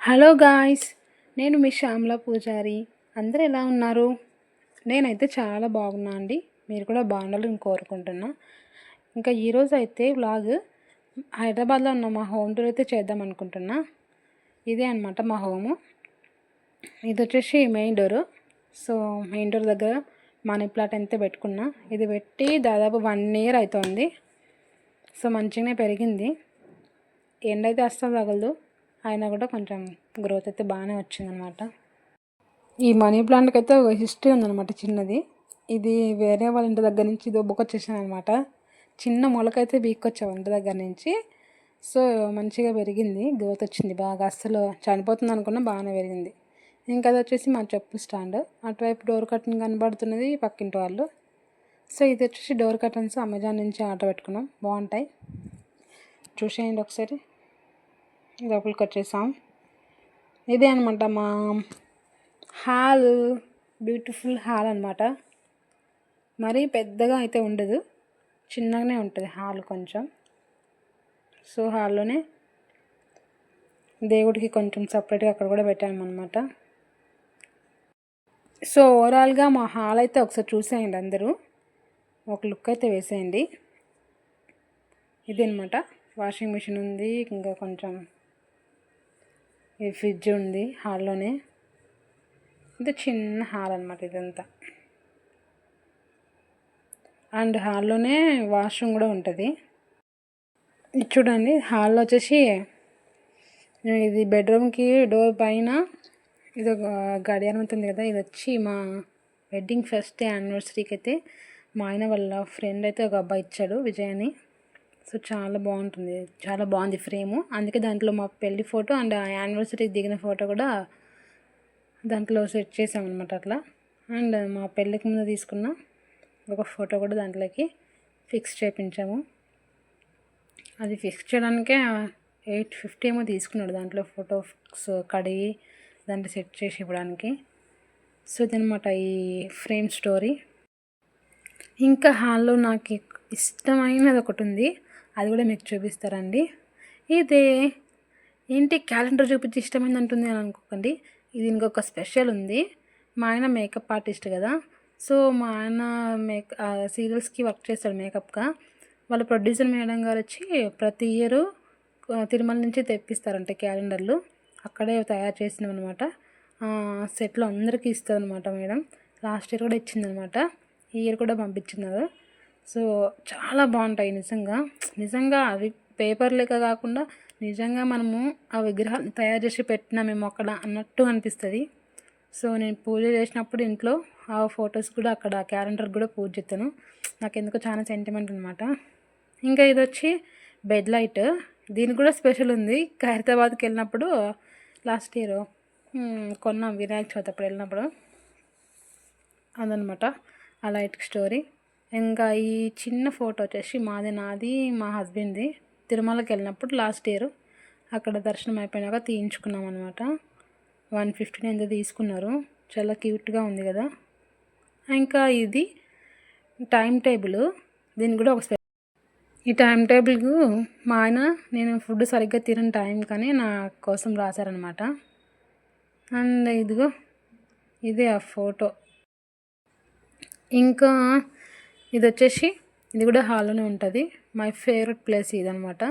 Hello guys నేను మీ శ్యామల పూజారి. అందరు ఎలా ఉన్నారు? నేనైతే చాలా బాగున్నా అండి. మీరు కూడా బాగుండాలని కోరుకుంటున్నా. ఇంకా ఈరోజు అయితే వ్లాగ్ హైదరాబాద్లో ఉన్న మా హోమ్ టూర్ అయితే చేద్దాం అనుకుంటున్నా. ఇదే అనమాట మా హోము. ఇది వచ్చేసి main door. So main door దగ్గర మనీ ప్లాట్ అయితే పెట్టుకున్నా. ఇది పెట్టి దాదాపు వన్ ఇయర్ అవుతుంది. సో మంచిగానే పెరిగింది. ఎండ అయితే అస్సలు తగలదు. అయినా కూడా కొంచెం గ్రోత్ అయితే బాగానే వచ్చిందనమాట ఈ మనీ ప్లాంట్కి అయితే ఒక హిస్టరీ ఉందన్నమాట చిన్నది. ఇది వేరే వాళ్ళ ఇంటి దగ్గర నుంచి దొబ్బకొచ్చేసాను అనమాట చిన్న మొలకైతే బీక్కొచ్చావు ఇంటి దగ్గర నుంచి. సో మంచిగా పెరిగింది గ్రోత్ వచ్చింది బాగా. అస్సలు చనిపోతుంది అనుకున్నా బాగానే పెరిగింది. ఇంకా అది వచ్చేసి మా చెప్పు స్టాండ్ అటువైపు డోర్ కర్టన్ కనబడుతున్నది పక్కింటి వాళ్ళు. సో ఇది వచ్చేసి డోర్ కర్టన్స్ అమెజాన్ నుంచి ఆర్డర్ పెట్టుకున్నాం. బాగుంటాయి. చూసేయండి ఒకసారి. లోపలికి వచ్చేసాం. ఇదే అనమాట మా హాల్ బ్యూటిఫుల్ హాల్ అనమాట మరీ పెద్దగా అయితే ఉండదు చిన్నగానే ఉంటుంది హాల్ కొంచెం. సో హాల్లోనే దేవుడికి కొంచెం సపరేట్గా అక్కడ కూడా పెట్టామన్నమాట సో ఓవరాల్గా మా హాల్ అయితే ఒకసారి చూసేయండి అందరూ. ఒక లుక్ అయితే వేసేయండి. ఇదనమాట అనమాట వాషింగ్ మిషన్ ఉంది ఇంకా కొంచెం ఈ ఫ్రిడ్జ్ ఉంది హాల్లోనే. ఇది చిన్న హాల్ అనమాట ఇదంతా. అండ్ హాల్లోనే వాష్రూమ్ కూడా ఉంటుంది. ఇది చూడండి హాల్లో వచ్చేసి ఇది బెడ్రూమ్కి డోర్ పైన ఇది ఒక గడియారం ఉంటుంది కదా ఇది వచ్చి మా వెడ్డింగ్ ఫస్ట్ యానివర్సరీకి అయితే మా ఆయన వాళ్ళ ఫ్రెండ్ అయితే ఒక అబ్బాయి ఇచ్చాడు విజయ్ అని సో చాలా బాగుంటుంది. చాలా బాగుంది ఫ్రేము. అందుకే దాంట్లో మా పెళ్ళి ఫోటో అండ్ యానివర్సరీకి దిగిన ఫోటో కూడా దాంట్లో సెట్ చేసామన్నమాట అట్లా. అండ్ మా పెళ్ళికి ముందు తీసుకున్న ఒక ఫోటో కూడా దాంట్లోకి ఫిక్స్ చేయించాము అది ఫిక్స్ చేయడానికే ఎయిట్ ఫిఫ్టీ ఏమో తీసుకున్నాడు దాంట్లో ఫోటో ఫిక్స్ కడిగి దాంట్లో సెట్ చేసి ఇవ్వడానికి. సో ఇదనమాట ఈ ఫ్రేమ్ స్టోరీ. ఇంకా హాల్లో నాకు ఇష్టమైనది ఒకటి ఉంది. అది కూడా మీకు చూపిస్తారండి. ఇదే ఏంటి క్యాలెండర్ చూపించి ఇష్టమైంది అంటుంది అని అనుకోకండి. ఇది ఇంకొక స్పెషల్ ఉంది. మా ఆయన మేకప్ ఆర్టిస్ట్ కదా. సో మా ఆయన మేక్ సీరియల్స్కి వర్క్ చేస్తాడు మేకప్గా. వాళ్ళ ప్రొడ్యూసర్ మేడం గారు వచ్చి ప్రతి ఇయర్ తిరుమల నుంచి తెప్పిస్తారంట క్యాలెండర్లు. అక్కడే తయారు చేసినాం అనమాట సెట్లో అందరికీ ఇస్తుంది అనమాట మేడం. లాస్ట్ ఇయర్ కూడా ఇచ్చిందనమాట ఈ ఇయర్ కూడా పంపించినారు. సో చాలా బాగుంటాయి నిజంగా. నిజంగా అవి పేపర్ లెక్క కాకుండా నిజంగా మనము ఆ విగ్రహాన్ని తయారు చేసి పెట్టినా మేము అక్కడ అన్నట్టు అనిపిస్తుంది. సో నేను పూజ చేసినప్పుడు ఇంట్లో ఆ ఫొటోస్ కూడా అక్కడ క్యాలెండర్ కూడా పూజ చేస్తాను. నాకు ఎందుకో చాలా సెంటిమెంట్ అనమాట ఇంకా ఇది వచ్చి బెడ్ లైట్ దీనికి కూడా స్పెషల్ ఉంది. ఖైరతాబాద్కి వెళ్ళినప్పుడు లాస్ట్ ఇయర్ కొన్నాం వినాయక చవితి అప్పుడు వెళ్ళినప్పుడు. అదనమాట ఆ లైట్ స్టోరీ ఇంకా ఈ చిన్న ఫోటో వచ్చేసి మాది నాది మా హస్బెండ్ది. తిరుమలకి వెళ్ళినప్పుడు లాస్ట్ ఇయర్ అక్కడ దర్శనం అయిపోయినాక తీయించుకున్నాం అనమాట వన్ ఫిఫ్టీన్ ఎంత తీసుకున్నారు. చాలా క్యూట్గా ఉంది కదా. ఇంకా ఇది టైం టేబుల్ దీన్ని కూడా ఒక ఈ టైం టేబుల్కు మా ఆయన నేను ఫుడ్ సరిగ్గా తినని టైం కానీ నా కోసం రాశారనమాట అండ్ ఇదిగో ఇదే ఆ ఫోటో ఇంకా ఇది వచ్చేసి ఇది కూడా హాల్లోనే ఉంటుంది. మై ఫేవరెట్ ప్లేస్ ఇదనమాట.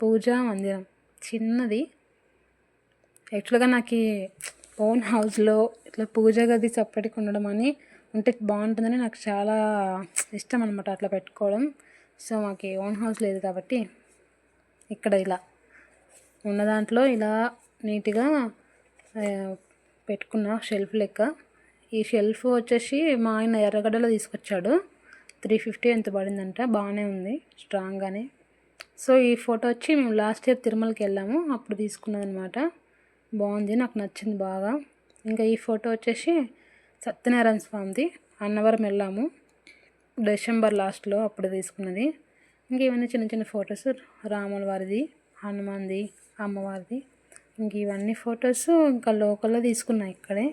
పూజా మందిరం. చిన్నది. యాక్చువల్గా నాకు ఓన్ హౌస్లో ఇట్లా పూజ గది సపరేట్గా ఉండడం అని ఉంటే బాగుంటుందని నాకు చాలా ఇష్టం అనమాట అట్లా పెట్టుకోవడం. సో మాకు ఓన్ హౌస్ లేదు కాబట్టి ఇక్కడ ఇలా ఉన్న దాంట్లో ఇలా నీట్గా పెట్టుకున్న షెల్ఫ్ లెక్క. ఈ షెల్ఫ్ వచ్చేసి మా ఆయన ఎర్రగడ్డలో తీసుకొచ్చాడు. త్రీ ఫిఫ్టీ ఎంత పడిందంట? బాగానే ఉంది స్ట్రాంగ్గానే సో ఈ ఫోటో వచ్చి మేము లాస్ట్ ఇయర్ తిరుమలకి వెళ్ళాము అప్పుడు తీసుకున్నది అనమాట బాగుంది నాకు నచ్చింది బాగా. ఇంకా ఈ ఫోటో వచ్చేసి సత్యనారాయణ స్వామిది అన్నవరం వెళ్ళాము డిసెంబర్ లాస్ట్లో అప్పుడు తీసుకున్నది. ఇంక ఇవన్నీ చిన్న చిన్న ఫొటోస్ రాముల వారిది హనుమాన్ది అమ్మవారిది. ఇంక ఇవన్నీ ఫొటోస్ ఇంకా లోకల్లో తీసుకున్నాయి ఇక్కడే.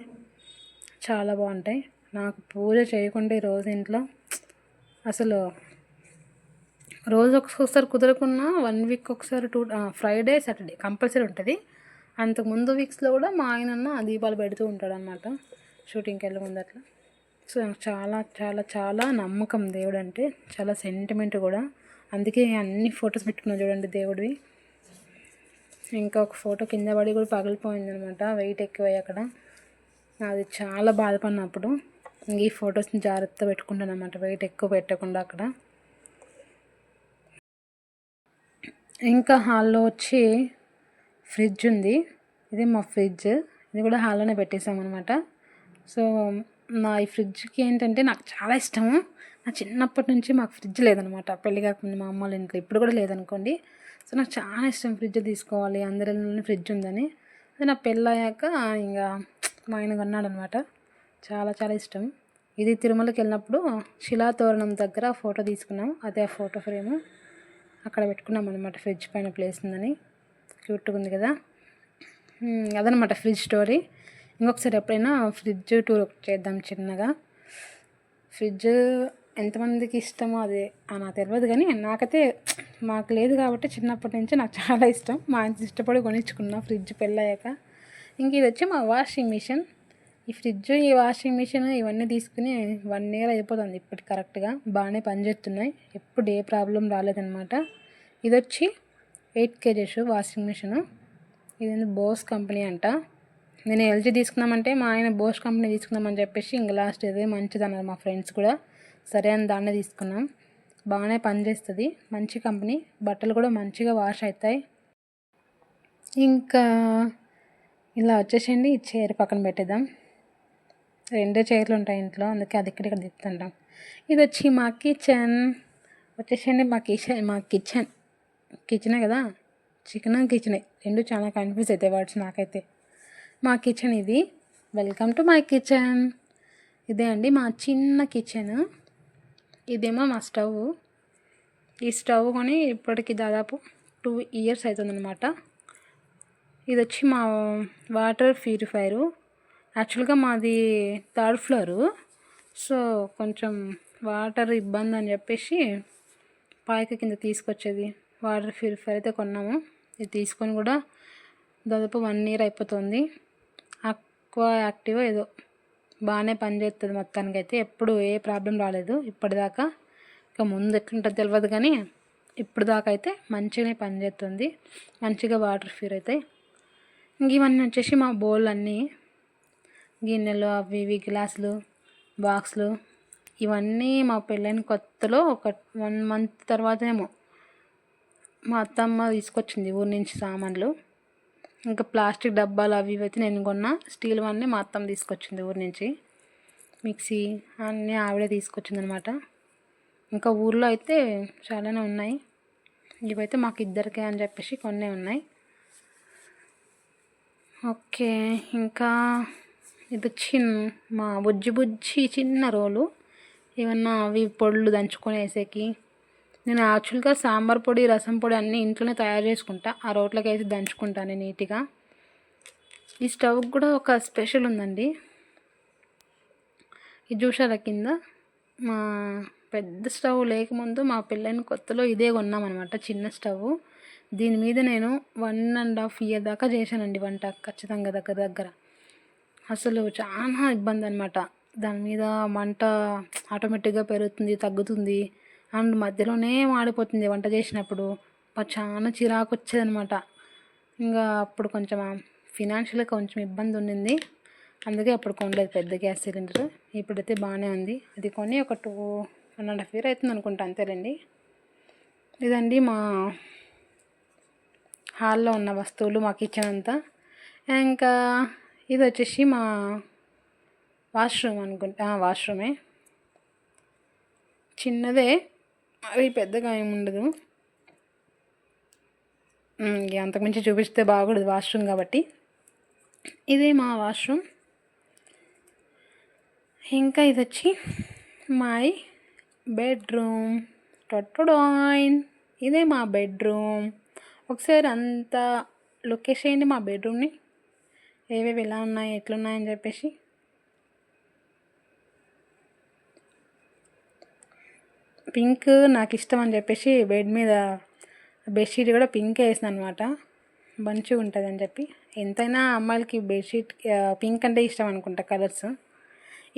చాలా బాగుంటాయి. నాకు పూజ చేయకుండా రోజు ఇంట్లో అసలు రోజు ఒకసారి కుదరకున్నా వన్ వీక్ ఒకసారి టూ ఫ్రైడే సాటర్డే కంపల్సరీ ఉంటుంది. అంతకు ముందు వీక్స్లో కూడా మా ఆయన దీపాలు పెడుతూ ఉంటాడు అనమాట షూటింగ్కి వెళ్ళే ముందు అట్లా. సో నాకు చాలా చాలా చాలా నమ్మకం దేవుడు అంటే చాలా సెంటిమెంట్ కూడా. అందుకే అన్ని ఫొటోస్ పెట్టుకున్నా చూడండి దేవుడివి. ఇంకా ఒక ఫోటో కింద పడి కూడా పగిలిపోయింది అనమాట వెయిట్ ఎక్కువ అక్కడ. అది చాలా బాధపడినప్పుడు. ఈ ఫొటోస్ని జాగ్రత్త పెట్టుకుంటాను అనమాట వెయిట్ ఎక్కువ పెట్టకుండా అక్కడ. ఇంకా హాల్లో వచ్చి ఫ్రిడ్జ్ ఉంది. ఇది మా ఫ్రిడ్జ్. ఇది కూడా హాల్లోనే పెట్టేసామన్నమాట సో నా ఈ ఫ్రిడ్జ్కి ఏంటంటే నాకు చాలా ఇష్టము. నా చిన్నప్పటి నుంచి మాకు ఫ్రిడ్జ్ లేదనమాట పెళ్ళి కాకుండా మా అమ్మ వాళ్ళ ఇంట్లో. ఇప్పుడు కూడా లేదనుకోండి. సో నాకు చాలా ఇష్టం ఫ్రిడ్జ్ తీసుకోవాలి. అందరిలోనే ఫ్రిడ్జ్ ఉందని. అది నా పెళ్ళయ్యాక ఇంకా మా ఆయన కొన్నాడనమాట చాలా చాలా ఇష్టం. ఇది తిరుమలకి వెళ్ళినప్పుడు శిలాతోరణం దగ్గర ఫోటో తీసుకున్నాం అదే ఆ ఫోటో ఫ్రేమ్. అక్కడ పెట్టుకున్నాం అనమాట ఫ్రిడ్జ్ పైన ప్లేస్ ఉందని. క్యూట్గా ఉంది కదా. అదనమాట ఫ్రిడ్జ్ స్టోరీ. ఇంకొకసారి ఎప్పుడైనా ఫ్రిడ్జ్ టూర్ చేద్దాం చిన్నగా. ఫ్రిడ్జ్ ఎంతమందికి ఇష్టమో అది. నాకు తెలియదు కానీ నాకైతే మాకు లేదు కాబట్టి చిన్నప్పటి నుంచి నాకు చాలా ఇష్టం. మా ఇంత ఇష్టపడి కొనిచ్చుకున్నా ఫ్రిడ్జ్ పెళ్ళయ్యాక. ఇంక ఇది వచ్చి మా వాషింగ్ మిషన్. ఈ ఫ్రిడ్జ్ ఈ వాషింగ్ మిషన్ ఇవన్నీ తీసుకుని వన్ ఇయర్ అయిపోతుంది ఇప్పటి కరెక్ట్గా. బాగానే పనిచేస్తున్నాయి ఎప్పుడు ఏ ప్రాబ్లం రాలేదనమాట ఇది వచ్చి ఎయిట్ కేజెస్ వాషింగ్ మిషన్. ఇది బోస్ కంపెనీ అంట. నేను ఎల్జీ తీసుకున్నామంటే మా ఆయన బోస్ కంపెనీ తీసుకుందామని చెప్పేసి ఇంక లాస్ట్ ఇదే మంచిది అన్నారు మా ఫ్రెండ్స్ కూడా. సరే అని దాన్నే తీసుకున్నాం. బాగానే పనిచేస్తుంది మంచి కంపెనీ. బట్టలు కూడా మంచిగా వాష్ అవుతాయి ఇంకా ఇలా వచ్చేసండి చీర చైర్ పక్కన పెట్టేద్దాం. రెండు చైర్లు ఉంటాయి ఇంట్లో అందుకే అది ఇక్కడ ఇక్కడ తిప్పుతుంటాం. ఇది వచ్చి మా కిచెన్ వచ్చేసండి మా కిచెన్ మా కిచెన్. కిచెనే కదా? చికెన్ కిచెనే. రెండు చాలా కన్ఫ్యూజ్ అవుతాయి వర్డ్స్ నాకైతే. మా కిచెన్ ఇది. Welcome to my kitchen. ఇదే అండి మా చిన్న కిచెన్. ఇదేమో మా స్టవ్. ఈ స్టవ్ కొని ఇప్పటికి దాదాపు టూ ఇయర్స్ అవుతుందన్నమాట ఇది వచ్చి మా వాటర్ ప్యూరిఫైరు. యాక్చువల్గా మాది థర్డ్ ఫ్లోరు. సో కొంచెం వాటర్ ఇబ్బంది అని చెప్పేసి పైకి కింద తీసుకొచ్చేది. వాటర్ ప్యూరిఫైర్ అయితే కొన్నాము. ఇది తీసుకొని కూడా దాదాపు వన్ ఇయర్ అయిపోతుంది. అక్వా యాక్టివ్ ఏదో బాగానే పనిచేస్తుంది మొత్తానికి అయితే ఎప్పుడు ఏ ప్రాబ్లం రాలేదు ఇప్పటిదాకా. ఇక ముందు ఎట్లుంటుందో తెలియదు కానీ ఇప్పుడు దాకా అయితే మంచిగానే పనిచేస్తుంది. మంచిగా వాటర్ ఫ్యూర్ అవుతాయి. ఇంక ఇవన్నీ వచ్చేసి మా బౌల్ అన్నీ గిన్నెలు అవి ఇవి గ్లాసులు బాక్సులు ఇవన్నీ మా పెళ్ళైన కొత్తలో ఒక వన్ మంత్ తర్వాతనేమో మా అత్తమ్మ తీసుకొచ్చింది ఊరి నుంచి సామాన్లు. ఇంకా ప్లాస్టిక్ డబ్బాలు అవి ఇవి అయితే నేను కొన్నా. స్టీల్ అన్నీ మా అత్తమ్మ తీసుకొచ్చింది ఊరి నుంచి. మిక్సీ అన్నీ ఆవిడే తీసుకొచ్చింది అనమాట ఇంకా ఊర్లో అయితే చాలానే ఉన్నాయి. ఇవైతే మాకు ఇద్దరికే అని చెప్పేసి కొన్ని ఉన్నాయి. ఓకే ఇంకా ఇది చిన్న మా బుజ్జి బుజ్జి చిన్న రోలు. ఏమన్నా అవి పొడులు దంచుకొని వేసేకి నేను యాక్చువల్గా సాంబార్ పొడి రసం పొడి అన్నీ ఇంట్లోనే తయారు చేసుకుంటా. ఆ రోట్లకి వేసి దంచుకుంటాను నీట్గా. ఈ స్టవ్ కూడా ఒక స్పెషల్ ఉందండి. ఇది చూసారా కింద మా పెద్ద స్టవ్ లేకముందు మా పిల్లని కొత్తలో ఇదే కొన్నామన్నమాట చిన్న స్టవ్ దీని మీద నేను వన్ అండ్ హాఫ్ ఇయర్ దాకా చేశానండి వంట ఖచ్చితంగా దగ్గర దగ్గర. అసలు చాలా ఇబ్బంది అనమాట దాని మీద మంట ఆటోమేటిక్గా పెరుగుతుంది తగ్గుతుంది. అండ్ మధ్యలోనే మాడిపోతుంది వంట చేసినప్పుడు. చాలా చిరాకు వచ్చేదనమాట ఇంకా అప్పుడు కొంచెం ఫినాన్షియల్గా కొంచెం ఇబ్బంది ఉండింది. అందుకే అప్పుడు కొనలేదు పెద్ద గ్యాస్ సిలిండర్. ఇప్పుడైతే బాగానే ఉంది. అది కొని ఒక two one and half year అవుతుంది అనుకుంటా అంతేనండి ఇదండి మా హాల్లో ఉన్న వస్తువులు మా కిచెన్ అంతా ఇంకా ఇది వచ్చేసి మా వాష్రూమ్ అనుకుంటా. వాష్రూమే. చిన్నదే అది పెద్దగా ఏముండదు అంతకుమించి చూపిస్తే బాగూడదు వాష్రూమ్ కాబట్టి. ఇదే మా వాష్రూమ్. ఇంకా ఇది వచ్చి మై బెడ్రూమ్. టొట్టడాయిన్ ఇదే మా బెడ్రూమ్ ఒకసారి అంతా లొకేషన్ చేయండి మా బెడ్రూమ్ని ఏవేవి ఎలా ఉన్నాయి ఎట్లున్నాయని చెప్పేసి. పింక్ నాకు ఇష్టం అని చెప్పేసి బెడ్ మీద బెడ్షీట్ కూడా పింక్ వేసిన అనమాట మంచిగా ఉంటుంది అని చెప్పి. ఎంతైనా అమ్మాయిలకి బెడ్షీట్ పింక్ అంటే ఇష్టం అనుకుంటా కలర్స్.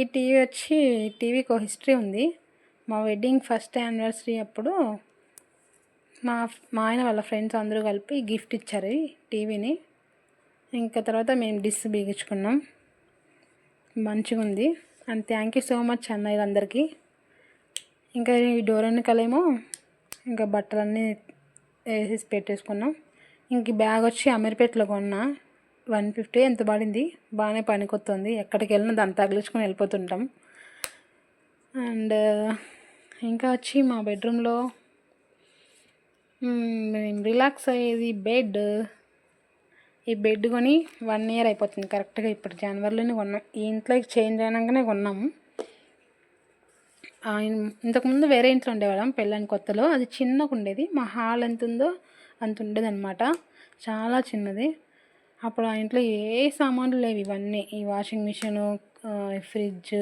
ఈ టీవీ వచ్చి టీవీకి ఒక హిస్టరీ ఉంది. మా వెడ్డింగ్ ఫస్ట్ యానివర్సరీ అప్పుడు మా మా ఆయన వాళ్ళ ఫ్రెండ్స్ అందరూ కలిపి గిఫ్ట్ ఇచ్చారు ఈ టీవీని. ఇంకా తర్వాత మేము డిస్ బిగించుకున్నాం. మంచిగా ఉంది and thank you so much అన్నయ్య అందరికీ ఇంకా ఈ డోర్ వెనకాలేమో ఇంకా బట్టలన్నీ వేసేసి పెట్టేసుకున్నాం. ఇంక బ్యాగ్ వచ్చి అమీర్పేటలో కొన్నా. వన్ ఫిఫ్టీ ఎంత పడింది? బాగానే పనికొస్తుంది ఎక్కడికి వెళ్ళినా దాన్ని తగిలించుకొని వెళ్ళిపోతుంటాం. అండ్ ఇంకా వచ్చి మా బెడ్రూమ్లో మేము రిలాక్స్ అయ్యేది బెడ్. ఈ బెడ్ కొని వన్ ఇయర్ అయిపోతుంది. కరెక్ట్గా ఇప్పుడు జనవరిలోనే కొన్నాం. ఈ ఇంట్లోకి చేంజ్ అయినాకనే కొన్నాము. ఇంతకుముందు వేరే ఇంట్లో ఉండేవాళ్ళం పెళ్ళని కొత్తలో. అది చిన్నగా ఉండేది. మా హాల్ ఎంత ఉందో అంత ఉండేది అనమాట చాలా చిన్నది. అప్పుడు ఆ ఇంట్లో ఏ సామాన్లు లేవు ఇవన్నీ. ఈ వాషింగ్ మిషను ఫ్రిడ్జ్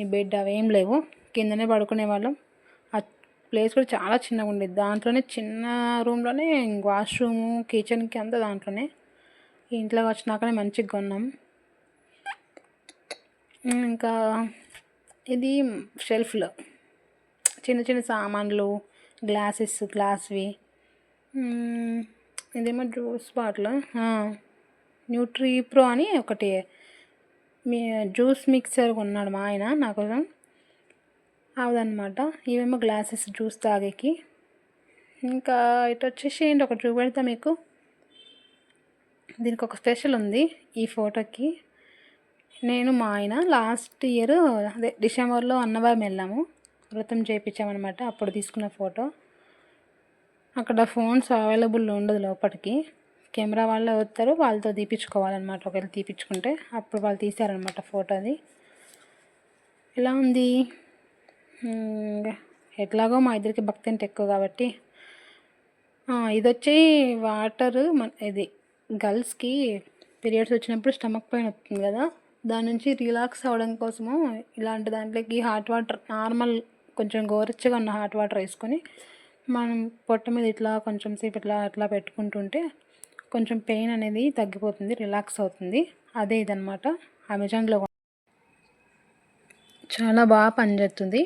ఈ బెడ్ అవేం లేవు. కిందనే పడుకునే వాళ్ళం. ఆ ప్లేస్ కూడా చాలా చిన్నగా ఉండేది. దాంట్లోనే చిన్న రూమ్లోనే వాష్రూము కిచెన్కి అంతా దాంట్లోనే. ఇంట్లోకి వచ్చినాకనే మంచిగా కొన్నాం. ఇంకా ఇది షెల్ఫ్లో చిన్న చిన్న సామాన్లు గ్లాసెస్ గ్లాస్వి ఇదేమో జ్యూస్ బాటిల్ న్యూట్రీ ప్రో అని ఒకటి. మీ జ్యూస్ మిక్సర్ కొన్నాడు మా ఆయన నా కోసం. అవదనమాట ఇవేమో గ్లాసెస్ జ్యూస్ తాగేకి. ఇంకా ఇటు వచ్చేసి ఏంటి ఒకటి చూపెడతా మీకు. దీనికి ఒక స్పెషల్ ఉంది ఈ ఫోటోకి. నేను మా ఆయన లాస్ట్ ఇయర్ అదే డిసెంబర్లో అన్నవరం వెళ్ళాము. వ్రతం చేయించామన్నమాట అప్పుడు తీసుకున్న ఫోటో. అక్కడ ఫోన్స్ అవైలబుల్ ఉండదు లోపలికి కెమెరా వాళ్ళు వస్తారు వాళ్ళతో తీపించుకోవాలన్నమాట ఒకవేళ తీపించుకుంటే అప్పుడు వాళ్ళు తీశారనమాట ఫోటో అది. ఎలా ఉంది? ఎట్లాగో మా ఇద్దరికి భక్తి అంటే ఎక్కువ కాబట్టి. ఇది వచ్చి వాటరు మన ఇది గర్ల్స్కి పీరియడ్స్ వచ్చినప్పుడు స్టమక్ పెయిన్ వస్తుంది కదా దాని నుంచి రిలాక్స్ అవ్వడం కోసము ఇలాంటి దాంట్లోకి హాట్ వాటర్ నార్మల్ కొంచెం గోరెచ్చగా ఉన్న హాట్ వాటర్ వేసుకొని మనం పొట్ట మీద ఇట్లా కొంచెం సేపు ఇట్లా అట్లా పెట్టుకుంటుంటే కొంచెం పెయిన్ అనేది తగ్గిపోతుంది రిలాక్స్ అవుతుంది. అదే ఇదనమాట అమెజాన్లో చాలా బాగా పనిచేస్తుంది.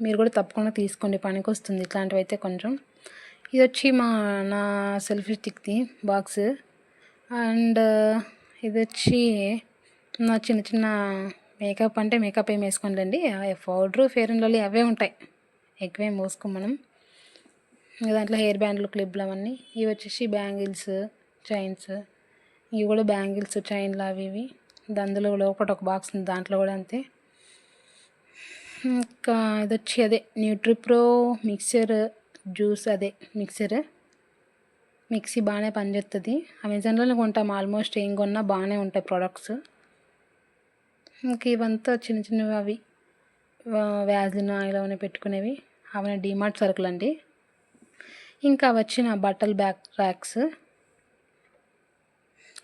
మీరు కూడా తప్పకుండా తీసుకోండి పనికి వస్తుంది ఇట్లాంటివి అయితే కొంచెం. ఇది వచ్చి మా నా సెల్ఫీ స్టిక్ది బాక్స్. అండ్ ఇది వచ్చి నా చిన్న చిన్న మేకప్ అంటే మేకప్ ఏం వేసుకోండి పౌడరు ఫేర్ అండ్ లవ్లీ అవే ఉంటాయి. ఎక్కువేం మోసుకోం మనం. దాంట్లో హెయిర్ బ్యాండ్లు క్లిప్లు అవన్నీ. ఇవి వచ్చేసి బ్యాంగిల్స్ చైన్స్. ఇవి కూడా బ్యాంగిల్స్ చైన్లు అవి ఇవి. అందులో లోపల ఒక బాక్స్ ఉంది దాంట్లో కూడా అంతే. ఇంకా ఇది వచ్చి అదే న్యూట్రిప్రో మిక్సర్ జ్యూస్ అదే మిక్సర్. మిక్సీ బాగానే పనిచేస్తుంది. అమెజాన్లోనే కొంటాం ఆల్మోస్ట్. ఏం కొన్నా బాగానే ఉంటాయి ప్రోడక్ట్స్. ఇంక ఇవంతా చిన్న చిన్నవి అవి వ్యాజిన్ ఆయిల్ అవన్నీ పెట్టుకునేవి. అవన్నీ డిమార్ట్ సరుకులు అండి. ఇంకా వచ్చిన బట్టల బ్యాక్ ర్యాక్స్.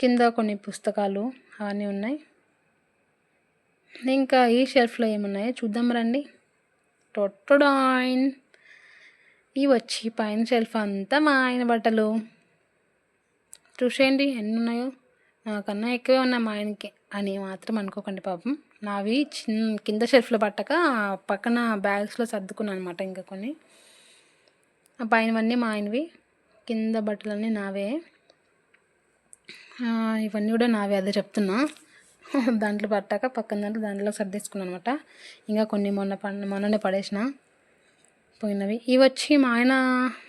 కింద కొన్ని పుస్తకాలు అవన్నీ ఉన్నాయి. ఇంకా ఈ షెల్ఫ్లో ఏమున్నాయో చూద్దాం రండి. టొట్టడాయిన్ ఇవి వచ్చి పైన షెల్ఫ్ అంతా మా ఆయన బట్టలు. చూసేయండి ఎన్ని ఉన్నాయో నాకన్నా ఎక్కువే ఉన్నాయి మా ఆయనకి అని మాత్రం అనుకోకండి పాపం. నావి చిన్న కింద షెల్ఫ్లో పట్టక పక్కన బ్యాగ్స్లో సర్దుకున్నాను అనమాట ఇంకా కొన్ని. ఆ పైనవన్నీ మా ఆయనవి కింద బట్టలన్నీ నావే. ఇవన్నీ కూడా నావే అదే చెప్తున్నా. దాంట్లో పట్టాక పక్కన దాంట్లో దాంట్లో సర్దేసుకున్నాను అనమాట ఇంకా కొన్ని మొన్న మొన్ననే పడేసిన పోయినవి. ఇవి వచ్చి మా ఆయన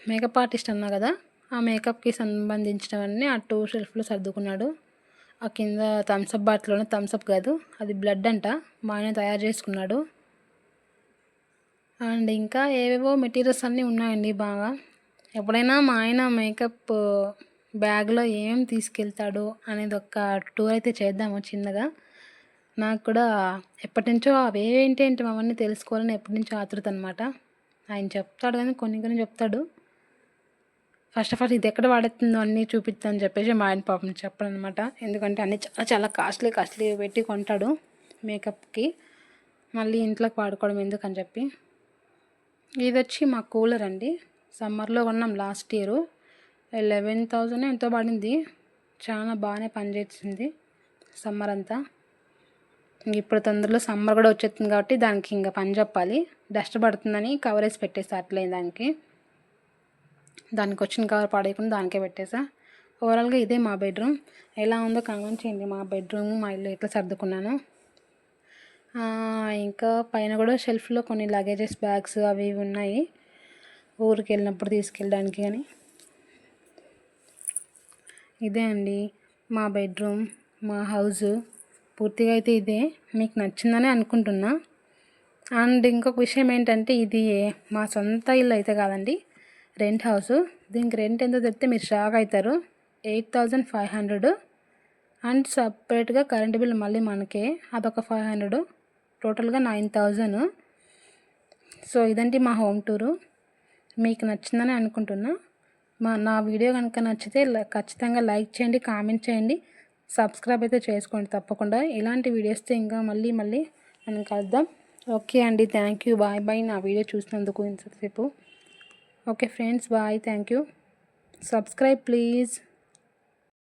మేకప్ ఆర్టిస్ట్ అన్నా కదా ఆ మేకప్కి సంబంధించినవన్నీ ఆ టూ షెల్ఫ్లో సర్దుకున్నాడు. ఆ కింద థమ్స్అప్ బాటిల్లోనే థమ్స్అప్ కాదు అది బ్లడ్ అంట మా ఆయన తయారు చేసుకున్నాడు. అండ్ ఇంకా ఏవేవో మెటీరియల్స్ అన్నీ ఉన్నాయండి బాగా. ఎప్పుడైనా మా ఆయన మేకప్ బ్యాగ్లో ఏం తీసుకెళ్తాడు అనేది ఒక టూర్ అయితే చేద్దాము చిన్నగా. నాకు కూడా ఎప్పటి నుంచో అవేంటి ఏంటి అవన్నీ తెలుసుకోవాలని ఎప్పటి నుంచో ఆతృత అనమాట ఆయన చెప్తాడు కానీ కొన్ని కొన్ని చెప్తాడు. ఫస్ట్ ఆఫ్ ఆల్ ఇది ఎక్కడ వాడుతుందో అన్నీ చూపిద్దామని చెప్పేసి మా ఆయన పాపం చెప్పాలన్నమాట. ఎందుకంటే అన్నీ చాలా చాలా కాస్ట్లీ కాస్ట్లీ పెట్టి కొంటాడు మేకప్కి. మళ్ళీ ఇంట్లోకి వాడుకోవడం ఎందుకని చెప్పి. ఇది వచ్చి మా కూలర్ అండి. సమ్మర్లో కొన్నాం లాస్ట్ ఇయర్. లెవెన్ థౌజండ్ ఎంతో పడింది. చాలా బాగానే పనిచేసింది సమ్మర్ అంతా. ఇప్పుడు తొందరలో సమ్మర్ కూడా వచ్చేస్తుంది కాబట్టి దానికి ఇంకా పని చెప్పాలి. డస్ట్ పడుతుందని కవరేజ్ పెట్టేసి అట్లే దానికి. దానికి వచ్చిన కవర్ పడేయకుండా దానికే పెట్టేసా. ఓవరాల్గా ఇదే మా బెడ్రూమ్. ఎలా ఉందో కామెంట్ చేయండి. మా బెడ్రూమ్ మా ఇల్లు ఎట్లా సర్దుకున్నాను. ఇంకా పైన కూడా షెల్ఫ్లో కొన్ని లగేజెస్ బ్యాగ్స్ అవి ఇవి ఉన్నాయి. ఊరికి వెళ్ళినప్పుడు తీసుకెళ్ళడానికి కానీ. ఇదే అండి మా బెడ్రూమ్ మా హౌస్ పూర్తిగా అయితే ఇదే. మీకు నచ్చిందని అనుకుంటున్నా. అండ్ ఇంకొక విషయం ఏంటంటే ఇది మా సొంత ఇల్లు అయితే కాదండి. Rent house. దీనికి రెంట్ ఎంతో తెస్తే మీరు షాక్ అవుతారు eight thousand five hundred. And సపరేట్గా కరెంట్ బిల్ మళ్ళీ మనకే. అదొక ఫైవ్ హండ్రెడ్. టోటల్గా నైన్ థౌజండ్ సో ఇదండి మా హోమ్ టూరు. మీకు నచ్చిందని అనుకుంటున్నా. మా నా వీడియో కనుక నచ్చితే ఖచ్చితంగా లైక్ చేయండి కామెంట్ చేయండి. సబ్స్క్రైబ్ అయితే చేసుకోండి తప్పకుండా. ఇలాంటి వీడియోస్తో ఇంకా మళ్ళీ మళ్ళీ మనం కలుద్దాం. ఓకే అండి. Thank you bye bye. నా వీడియో చూసినందుకు ఇంతసేపు. Okay friends bye thank you subscribe please